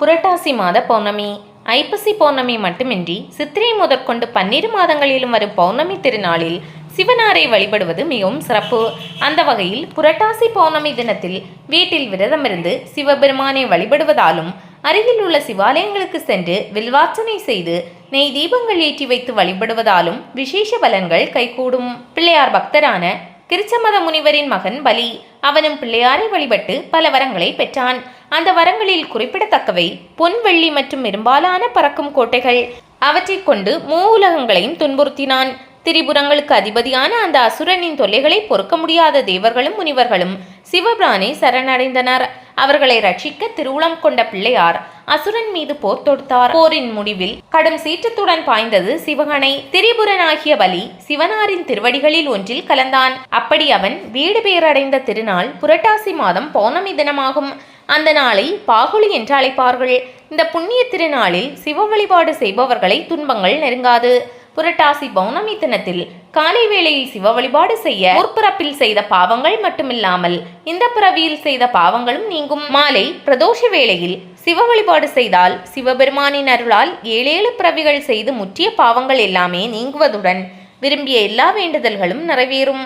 புரட்டாசி மாத பௌர்ணமி. ஐப்பசி பௌர்ணமி மட்டுமின்றி சித்திரை முதற்கொண்டு பன்னிரு மாதங்களிலும் வரும் பௌர்ணமி திருநாளில் சிவனாரை வழிபடுவது மிகவும் சிறப்பு. அந்த வகையில் புரட்டாசி பௌர்ணமி தினத்தில் வீட்டில் விரதமிருந்து சிவபெருமானை வழிபடுவதாலும் அருகில் உள்ள சிவாலயங்களுக்கு சென்று வில்வார்ச்சனை செய்து நெய் தீபங்கள் ஏற்றி வைத்து வழிபடுவதாலும் விசேஷ பலன்கள் கைகூடும். பிள்ளையார் பக்தரான கிருச்சமத முனிவரின் மகன் பலி அவனும் பிள்ளையாரை வழிபட்டு பல வரங்களை பெற்றான். அந்த வரங்களில் குறிப்பிடத்தக்கவை. பொன் வெள்ளி மற்றும் பெரும்பாலான பறக்கும் கோட்டைகள். அவற்றைக் கொண்டு மூலகங்களையும் துன்புறுத்தினான். திரிபுரங்களுக்கு அதிபதியான அந்த அசுரனின் தொல்லைகளை பொறுக்க முடியாத தேவர்களும் முனிவர்களும் சிவபிரானை சரணடைந்தனர். அவர்களை ரட்சிக்க திருவுளம் கொண்ட பிள்ளையார் அசுரன் மீது போர் தொடுத்தார். போரின் முடிவில் கடும் சீற்றத்துடன் பாய்ந்தது சிவகணை. திரிபுரனாகிய பலி சிவனாரின் திருவடிகளில் ஒன்றில் கலந்தான். அப்படி அவன் வீடு பேரடைந்த திருநாள் புரட்டாசி மாதம் பௌர்ணமி தினமாகும். அந்த நாளை பாகுளி என்று அழைப்பார்கள். இந்த புண்ணிய திருநாளில் சிவ வழிபாடு செய்பவர்களை துன்பங்கள் நெருங்காது. புரட்டாசி பௌர்ணமி தினத்தில் காலை வேளையில் சிவ வழிபாடு செய்ய முற்பிறப்பில் செய்த பாவங்கள் மட்டுமில்லாமல் இந்த பிறவியில் செய்த பாவங்களும் நீங்கும். மாலை பிரதோஷ வேளையில் சிவ வழிபாடு செய்தால் சிவபெருமானின் அருளால் ஏழேழு பிறவிகள் செய்து முற்றிய பாவங்கள் எல்லாமே நீங்குவதுடன் விரும்பிய எல்லா வேண்டுதல்களும் நிறைவேறும்.